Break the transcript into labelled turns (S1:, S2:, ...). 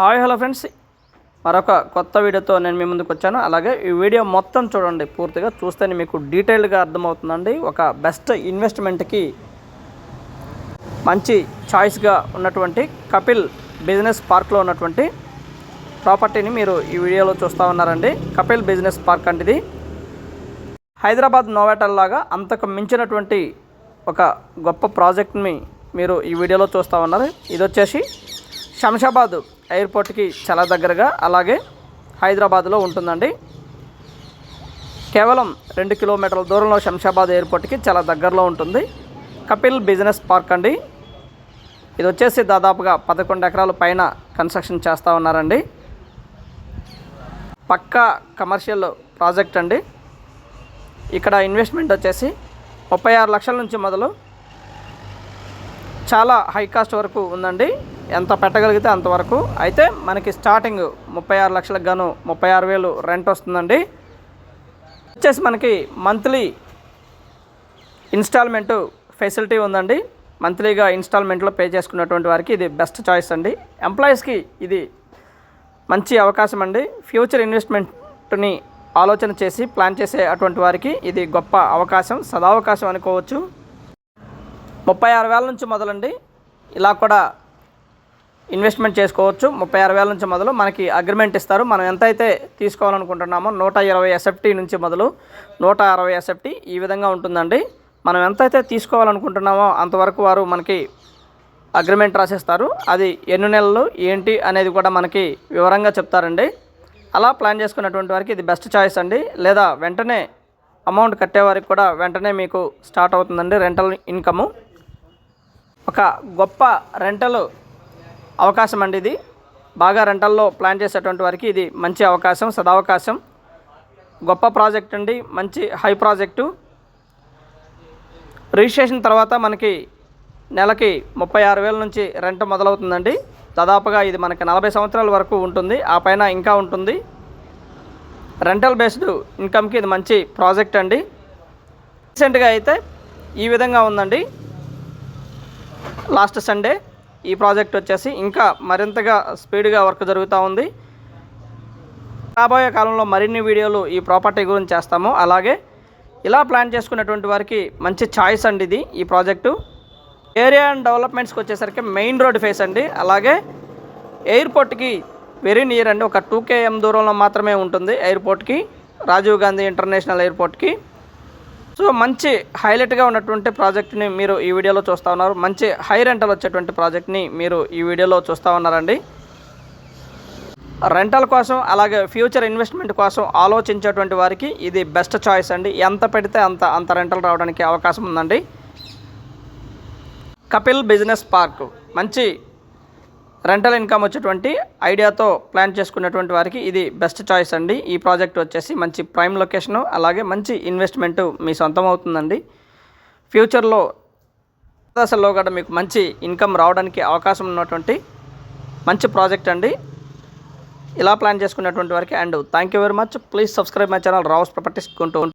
S1: Hi hello friends. మరొక కొత్త వీడియోతో నేను మీ ముందుకు వచ్చాను. అలాగే ఈ వీడియో మొత్తం చూడండి పూర్తిగా. చూస్తేనే మీకు డీటెయిల్గా అర్థమవుతుందండి. ఒక బెస్ట్ ఇన్వెస్ట్మెంట్కి మంచి చాయిస్గా ఉన్నటువంటి కపిల్ బిజినెస్ పార్క్లో ఉన్నటువంటి ప్రాపర్టీని మీరు ఈ వీడియోలో చూస్తూ ఉన్నారండి. కపిల్ బిజినెస్ పార్క్ అంటే ఇది హైదరాబాద్ నోవాటల్ లాగా అంతకు మించినటువంటి ఒక గొప్ప ప్రాజెక్ట్ని మీరు ఈ వీడియోలో చూస్తూ ఉన్నారు. ఇది వచ్చేసి శంషాబాద్ ఎయిర్పోర్ట్కి చాలా దగ్గరగా అలాగే హైదరాబాద్లో ఉంటుందండి. కేవలం రెండు కిలోమీటర్ల దూరంలో శంషాబాద్ ఎయిర్పోర్ట్కి చాలా దగ్గరలో ఉంటుంది. కపిల్ బిజినెస్ పార్క్ అండి. ఇది వచ్చేసి దాదాపుగా పదకొండు ఎకరాల పైన కన్స్ట్రక్షన్ చేస్తూ ఉన్నారండి. పక్కా కమర్షియల్ ప్రాజెక్ట్ అండి. ఇక్కడ ఇన్వెస్ట్మెంట్ వచ్చేసి ముప్పై ఆరు లక్షల నుంచి మొదలు చాలా హై కాస్ట్ వరకు ఉందండి. ఎంత పెట్టగలిగితే అంతవరకు. అయితే మనకి స్టార్టింగ్ ముప్పై ఆరు లక్షలకు గాను ముప్పై ఆరు వేలు రెంట్ వస్తుందండి. వచ్చేసి మనకి మంత్లీ ఇన్స్టాల్మెంటు ఫెసిలిటీ ఉందండి. మంత్లీగా ఇన్స్టాల్మెంట్లో పే చేసుకున్నటువంటి వారికి ఇది బెస్ట్ చాయిస్ అండి. ఎంప్లాయీస్కి ఇది మంచి అవకాశం అండి. ఫ్యూచర్ ఇన్వెస్ట్మెంట్ని ఆలోచన చేసి ప్లాన్ చేసే అటువంటి వారికి ఇది గొప్ప అవకాశం సదావకాశం అనుకోవచ్చు. ముప్పై ఆరు వేల నుంచి మొదలండి. ఇలా కూడా ఇన్వెస్ట్మెంట్ చేసుకోవచ్చు. ముప్పై ఆరు వేల నుంచి మొదలు మనకి అగ్రిమెంట్ ఇస్తారు. మనం ఎంతైతే తీసుకోవాలనుకుంటున్నామో నూట ఇరవై ఎస్ఎఫ్టీ నుంచి మొదలు నూట అరవై ఎస్ఎఫ్టీ ఈ విధంగా ఉంటుందండి. మనం ఎంతైతే తీసుకోవాలనుకుంటున్నామో అంతవరకు వారు మనకి అగ్రిమెంట్ రాసేస్తారు. అది ఎన్ని నెలలు ఏంటి అనేది కూడా మనకి వివరంగా చెప్తారండి. అలా ప్లాన్ చేసుకున్నటువంటి వారికి ఇది బెస్ట్ చాయిస్ అండి. లేదా వెంటనే అమౌంట్ కట్టేవారికి కూడా వెంటనే మీకు స్టార్ట్ అవుతుందండి. Rental income. ఒక గొప్ప రెంటల్ అవకాశం అండి ఇది. బాగా రెంటల్లో ప్లాన్ చేసేటువంటి వారికి ఇది మంచి అవకాశం సదావకాశం. గొప్ప ప్రాజెక్ట్ అండి మంచి హై ప్రాజెక్టు. రిజిస్ట్రేషన్ తర్వాత మనకి నెలకి ముప్పై ఆరు వేల నుంచి రెంట్ మొదలవుతుందండి. దాదాపుగా ఇది మనకి నలభై సంవత్సరాల వరకు ఉంటుంది. ఆ పైన ఇంకా ఉంటుంది. రెంటల్ బేస్డ్ ఇన్కమ్కి ఇది మంచి ప్రాజెక్ట్ అండి. రీసెంట్గా అయితే ఈ విధంగా ఉందండి. లాస్ట్ సండే ఈ ప్రాజెక్ట్ వచ్చేసి ఇంకా మరింతగా స్పీడ్గా వర్క్ జరుగుతూ ఉంది. రాబోయే కాలంలో మరిన్ని వీడియోలు ఈ ప్రాపర్టీ గురించి చేస్తాము. అలాగే ఇలా ప్లాన్ చేసుకున్నటువంటి వారికి మంచి ఛాయిస్ అండి ఇది ఈ ప్రాజెక్టు. ఏరియా అండ్ డెవలప్మెంట్స్కి వచ్చేసరికి మెయిన్ రోడ్ ఫేస్ అండి. అలాగే ఎయిర్పోర్ట్కి వెరీ నియర్ అండి. ఒక టూ కేఎం దూరంలో మాత్రమే ఉంటుంది ఎయిర్పోర్ట్కి రాజీవ్ గాంధీ ఇంటర్నేషనల్ ఎయిర్పోర్ట్కి. సో మంచి హైలైట్గా ఉన్నటువంటి ప్రాజెక్ట్ని మీరు ఈ వీడియోలో చూస్తూ ఉన్నారు. మంచి హై రెంటల్ వచ్చేటువంటి ప్రాజెక్ట్ని మీరు ఈ వీడియోలో చూస్తూ ఉన్నారండి. రెంటల్ కోసం అలాగే ఫ్యూచర్ ఇన్వెస్ట్మెంట్ కోసం ఆలోచించేటువంటి వారికి ఇది బెస్ట్ చాయిస్ అండి. ఎంత పెడితే అంత అంత రెంటల్ రావడానికి అవకాశం ఉందండి. Kapil business park. మంచి రెంటల్ ఇన్కమ్ వచ్చేటువంటి ఐడియాతో ప్లాన్ చేసుకున్నటువంటి వారికి ఇది బెస్ట్ చాయిస్ అండి. ఈ ప్రాజెక్ట్ వచ్చేసి మంచి ప్రైమ్ లొకేషను అలాగే మంచి ఇన్వెస్ట్మెంట్ మీ సొంతం అవుతుందండి ఫ్యూచర్లో దశలో కూడా మీకు మంచి ఇన్కమ్ రావడానికి అవకాశం ఉన్నటువంటి మంచి ప్రాజెక్ట్ అండి. ఇలా ప్లాన్ చేసుకున్నటువంటి వారికి and thank you very much please subscribe my channel Rao's properties కొంటూ